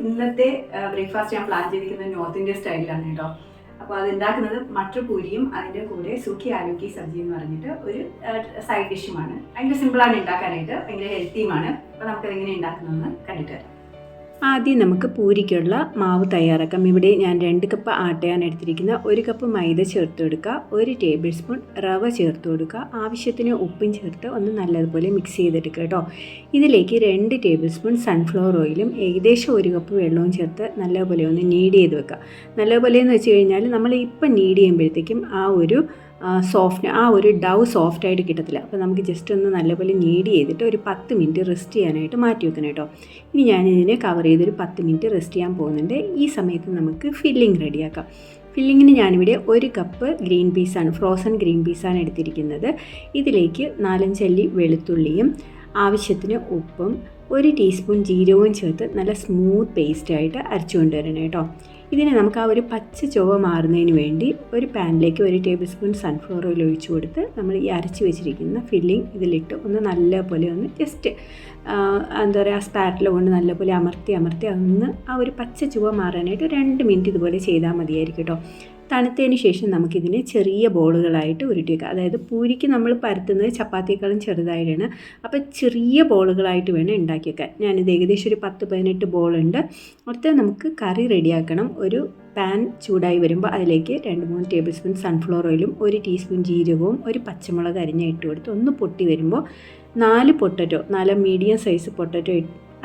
ഇന്നത്തെ ബ്രേക്ക്ഫാസ്റ്റ് ഞാൻ പ്ലാൻ ചെയ്തിരിക്കുന്നത് നോർത്ത് ഇന്ത്യൻ സ്റ്റൈലിലാണ് കേട്ടോ. അപ്പോൾ അത് ഉണ്ടാക്കുന്നത് മട്ടർ പൂരിയും അതിന്റെ കൂടെ സുഖി ആലുക്കി സബ്ജി എന്ന് പറഞ്ഞിട്ട് ഒരു സൈഡ് ഡിഷുമാണ് ഭയങ്കര സിമ്പിളാണ് ഉണ്ടാക്കാനായിട്ട് ഭയങ്കര ഹെൽത്തിയുമാണ് അപ്പോൾ നമുക്കത് എങ്ങനെ ഉണ്ടാക്കുന്നതെന്ന് കണ്ടിട്ട് വരാം. ആദ്യം നമുക്ക് പൂരിക്കുള്ള മാവ് തയ്യാറാക്കാം. ഇവിടെ ഞാൻ രണ്ട് കപ്പ് ആട്ടയാണ് എടുത്തിരിക്കുന്നത്. ഒരു കപ്പ് മൈദ ചേർത്ത് കൊടുക്കുക. ഒരു ടേബിൾ സ്പൂൺ റവ ചേർത്ത് കൊടുക്കുക. ആവശ്യത്തിന് ഉപ്പും ചേർത്ത് ഒന്ന് നല്ലതുപോലെ മിക്സ് ചെയ്തെടുക്കുക കേട്ടോ. ഇതിലേക്ക് രണ്ട് ടേബിൾ സ്പൂൺ സൺഫ്ലവർ ഓയിലും ഏകദേശം ഒരു കപ്പ് വെള്ളവും ചേർത്ത് നല്ലപോലെ ഒന്ന് നീഡ് ചെയ്ത് വെക്കുക. നല്ലപോലെ എന്ന് വെച്ച് കഴിഞ്ഞാൽ നമ്മൾ ഇപ്പം നീഡ് ചെയ്യുമ്പോഴത്തേക്കും ആ ഒരു സോഫ്റ്റ് ആ ഒരു ഡൗ സോഫ്റ്റ് ആയിട്ട് കിട്ടത്തില്ല. അപ്പോൾ നമുക്ക് ജസ്റ്റ് ഒന്ന് നല്ലപോലെ നീഡ് ചെയ്തിട്ട് ഒരു പത്ത് മിനിറ്റ് റെസ്റ്റ് ചെയ്യാനായിട്ട് മാറ്റി വെക്കണം കേട്ടോ. ഇനി ഞാൻ ഇതിനെ കവർ ചെയ്തൊരു പത്ത് മിനിറ്റ് റെസ്റ്റ് ചെയ്യാൻ പോകുന്നുണ്ട്. ഈ സമയത്ത് നമുക്ക് ഫില്ലിംഗ് റെഡിയാക്കാം ഫില്ലിങ്ങിന് ഞാനിവിടെ ഒരു കപ്പ് ഗ്രീൻ പീസാണ് ഫ്രോസൺ ഗ്രീൻ പീസാണ് എടുത്തിരിക്കുന്നത്. ഇതിലേക്ക് നാലഞ്ചല്ലി വെളുത്തുള്ളിയും ആവശ്യത്തിന് ഉപ്പും ഒരു ടീസ്പൂൺ ജീരകവും ചേർത്ത് നല്ല സ്മൂത്ത് പേസ്റ്റായിട്ട് അരച്ചു കൊണ്ടുവരണം കേട്ടോ. ഇതിനെ നമുക്ക് ആ ഒരു പച്ച ചുവ മാറുന്നതിന് വേണ്ടി ഒരു പാനിലേക്ക് ഒരു ടേബിൾ സ്പൂൺ സൺഫ്ലവർ ഓയിൽ ഒഴിച്ചു കൊടുത്ത് നമ്മൾ ഈ അരച്ച് വെച്ചിരിക്കുന്ന ഫില്ലിംഗ് ഇതിലിട്ട് ഒന്ന് നല്ലപോലെ ഒന്ന് ജസ്റ്റ് എന്താ പറയുക സ്പാറ്റിൽ കൊണ്ട് നല്ലപോലെ അമർത്തി അമർത്തി അതൊന്ന് ആ ഒരു പച്ച ചുവ മാറാനായിട്ട് രണ്ട് മിനിറ്റ് ഇതുപോലെ ചെയ്താൽ മതിയായിരിക്കും കേട്ടോ തണുത്തതിന് ശേഷം നമുക്കിതിനെ ചെറിയ ബോളുകളായിട്ട് ഉരുട്ടി വെക്കാം അതായത് പൂരിക്ക് നമ്മൾ പരത്തുന്നത് ചപ്പാത്തിയേക്കാളും ചെറുതായിട്ടാണ്. അപ്പോൾ ചെറിയ ബോളുകളായിട്ട് വേണം ഉണ്ടാക്കി വെക്കാൻ ഞാനിത് ഏകദേശം ഒരു പത്ത് പതിനെട്ട് ബോളുണ്ട്. അടുത്ത നമുക്ക് കറി റെഡിയാക്കണം. ഒരു പാൻ ചൂടായി വരുമ്പോൾ അതിലേക്ക് രണ്ട് മൂന്ന് ടേബിൾ സ്പൂൺ സൺഫ്ലവർ ഓയിലും ഒരു ടീസ്പൂൺ ജീരകവും ഒരു പച്ചമുളക് അരിഞ്ഞ ഇട്ട് കൊടുത്ത് ഒന്ന് പൊട്ടി വരുമ്പോൾ നാല് പൊട്ടറ്റോ നാല് മീഡിയം സൈസ് പൊട്ടറ്റോ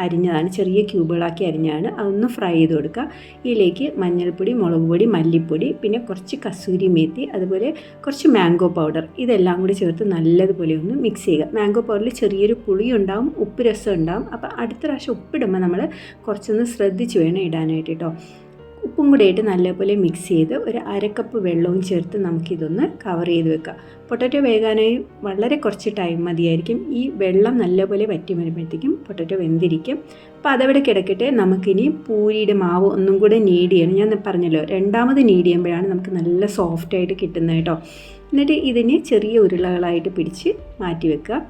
അരിഞ്ഞതാണ്. ചെറിയ ക്യൂബുകളാക്കി അരിഞ്ഞാണ്. അതൊന്ന് ഫ്രൈ ചെയ്ത് കൊടുക്കുക. ഇതിലേക്ക് മഞ്ഞൾപ്പൊടി മുളക് പൊടി മല്ലിപ്പൊടി പിന്നെ കുറച്ച് കസൂരി മേത്തി അതുപോലെ കുറച്ച് മാംഗോ പൗഡർ. ഇതെല്ലാം കൂടി ചേർത്ത് നല്ലതുപോലെ ഒന്ന് മിക്സ് ചെയ്യുക. മാംഗോ പൗഡറിൽ ചെറിയൊരു പുളി ഉണ്ടാവും ഉപ്പ് രസം ഉണ്ടാവും. അപ്പോൾ അടുത്ത പ്രാവശ്യം ഉപ്പിടുമ്പോൾ നമ്മൾ കുറച്ചൊന്ന് ശ്രദ്ധിച്ച് വേണം ഇടാനായിട്ട് കേട്ടോ. ഉപ്പും കൂടെ ഇട്ട് നല്ലപോലെ മിക്സ് ചെയ്ത് ഒരു അരക്കപ്പ് വെള്ളവും ചേർത്ത് നമുക്കിതൊന്ന് കവർ ചെയ്ത് വെക്കാം. പൊട്ടറ്റോ വേകാനായി വളരെ കുറച്ച് ടൈം മതിയായിരിക്കും. ഈ വെള്ളം നല്ലപോലെ വറ്റി വരുമ്പോഴത്തേക്കും പൊട്ടറ്റോ വെന്തിരിക്കും. അപ്പോൾ അതവിടെ കിടക്കട്ടെ. നമുക്കിനി പൂരിയുടെ മാവ് ഒന്നും കൂടെ നീഡ് ചെയ്യണം ഞാൻ പറഞ്ഞല്ലോ രണ്ടാമത് നീഡ് ചെയ്യുമ്പോഴാണ് നമുക്ക് നല്ല സോഫ്റ്റായിട്ട് കിട്ടുന്നത് കേട്ടോ. എന്നിട്ട് ഇതിനെ ചെറിയ ഉരുളകളായിട്ട് പിടിച്ച് മാറ്റി വെക്കുക.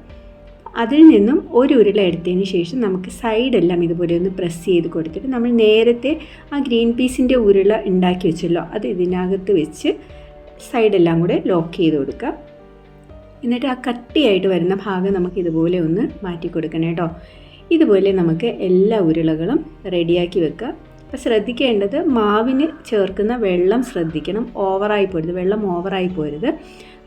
അതിൽ നിന്നും ഒരു ഉരുള എടുത്തതിന് ശേഷം നമുക്ക് സൈഡെല്ലാം ഇതുപോലെ ഒന്ന് പ്രസ് ചെയ്ത് കൊടുത്തിട്ട് നമ്മൾ നേരത്തെ ആ ഗ്രീൻ പീസിന്റെ ഉരുള ഉണ്ടാക്കി വെച്ചല്ലോ അത് ഇതിനകത്ത് വെച്ച് സൈഡെല്ലാം കൂടെ ലോക്ക് ചെയ്ത് കൊടുക്കുക. എന്നിട്ട് ആ കട്ടിയായിട്ട് വരുന്ന ഭാഗം നമുക്ക് ഇതുപോലെ ഒന്ന് മാറ്റി കൊടുക്കണം കേട്ടോ. ഇതുപോലെ നമുക്ക് എല്ലാ ഉരുളകളും റെഡിയാക്കി വെക്കുക. അപ്പോൾ ശ്രദ്ധിക്കേണ്ടത് മാവിന് ചേർക്കുന്ന വെള്ളം ശ്രദ്ധിക്കണം. ഓവറായി പോരുത്. വെള്ളം ഓവറായി പോരുത്.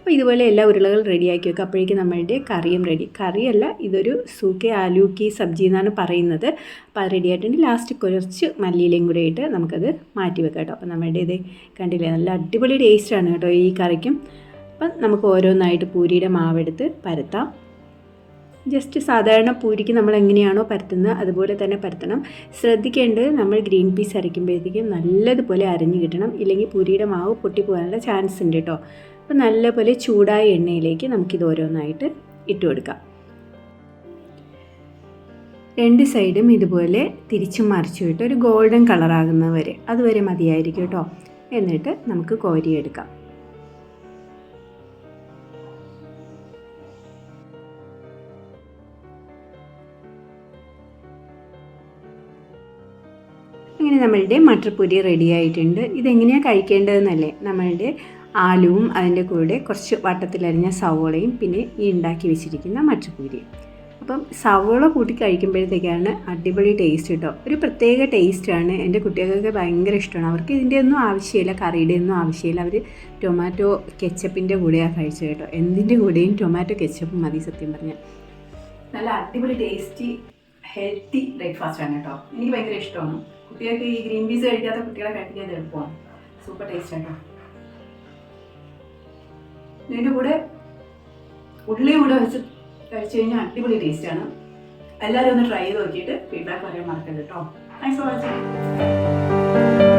അപ്പോൾ ഇതുപോലെ എല്ലാ ഉരുളകൾ റെഡിയാക്കി വെക്കുക അപ്പോഴേക്കും നമ്മളുടെ കറിയും റെഡി കറിയല്ല ഇതൊരു സൂക്കെ ആലൂക്കി സബ്ജി എന്നാണ് പറയുന്നത്. അപ്പോൾ അത് റെഡി ആയിട്ടുണ്ട്. ലാസ്റ്റ് കുറച്ച് മല്ലിയിലയും കൂടെ ഇട്ട് നമുക്കത് മാറ്റി വെക്കാം കേട്ടോ. അപ്പോൾ നമ്മളുടെ ഇത് കണ്ടില്ലേ നല്ല അടിപൊളി ടേസ്റ്റാണ് കേട്ടോ ഈ കറിക്കും. അപ്പം നമുക്ക് ഓരോന്നായിട്ട് പൂരിയുടെ മാവെടുത്ത് പരത്താം. ജസ്റ്റ് സാധാരണ പൂരിക്ക് നമ്മൾ എങ്ങനെയാണോ പരത്തുന്നത് അതുപോലെ തന്നെ പരത്തണം. ശ്രദ്ധിക്കേണ്ടത് നമ്മൾ ഗ്രീൻ പീസ് അരയ്ക്കുമ്പോഴത്തേക്കും നല്ലതുപോലെ അരിഞ്ഞു കിട്ടണം. ഇല്ലെങ്കിൽ പൂരിയുടെ മാവ് പൊട്ടിപ്പോകാനുള്ള ചാൻസ് ഉണ്ട് കേട്ടോ. അപ്പോൾ നല്ലപോലെ ചൂടായ എണ്ണയിലേക്ക് നമുക്കിത് ഓരോന്നായിട്ട് ഇട്ട് കൊടുക്കാം. രണ്ട് സൈഡും ഇതുപോലെ തിരിച്ചും മറിച്ചു വിട്ട് ഒരു ഗോൾഡൻ കളറാകുന്ന വരെ അതുവരെ മതിയായിരിക്കും കേട്ടോ. എന്നിട്ട് നമുക്ക് കോരിയെടുക്കാം. അങ്ങനെ നമ്മളുടെ മട്ടർ പൊരി റെഡി ആയിട്ടുണ്ട്. ഇതെങ്ങനെയാണ് കഴിക്കേണ്ടതെന്നല്ലേ? നമ്മളുടെ ആലുവും അതിന്റെ കൂടെ കുറച്ച് വട്ടത്തിലരിഞ്ഞ സവോളയും പിന്നെ ഈ ഉണ്ടാക്കി വെച്ചിരിക്കുന്ന മട്ടർപ്പൂരിയും അപ്പം സവോള കൂട്ടി കഴിക്കുമ്പോഴത്തേക്കാണ് അടിപൊളി ടേസ്റ്റ് കേട്ടോ ഒരു പ്രത്യേക ടേസ്റ്റാണ് എന്റെ കുട്ടികൾക്കൊക്കെ ഭയങ്കര ഇഷ്ടമാണ്. അവർക്ക് ഇതിന്റെ ഒന്നും ആവശ്യമില്ല കറിയുടെ ഒന്നും ആവശ്യമില്ല. അവർ ടൊമാറ്റോ കെച്ചപ്പിന്റെ കൂടെയാണ് കഴിച്ചത് കേട്ടോ എന്തിന്റെ കൂടെയും ടൊമാറ്റോ കെച്ചപ്പ് മതി സത്യം പറഞ്ഞാൽ നല്ല അടിപൊളി ടേസ്റ്റി ഹെൽത്തി ബ്രേക്ക്ഫാസ്റ്റ് ആണ് കേട്ടോ എനിക്ക് ഭയങ്കര ഇഷ്ടമാണ്. കുട്ടികൾക്ക് ഈ ഗ്രീൻ പീസ് കഴിക്കാത്ത കുട്ടികളെ കഴിക്കാൻ എളുപ്പമാണ്. സൂപ്പർ ടേസ്റ്റ് ആട്ടോ ഇതിന്റെ കൂടെ ഉള്ളി കൂടെ വെച്ച് കഴിച്ചു കഴിഞ്ഞാൽ അടിപൊളി ടേസ്റ്റാണ് എല്ലാവരും ഒന്ന് ട്രൈ ചെയ്ത് നോക്കിയിട്ട് ഫീഡ്ബാക്ക് പറയാൻ മറക്കരുത് കേട്ടോ താങ്ക്സ് ഫോർ വാച്ചിങ്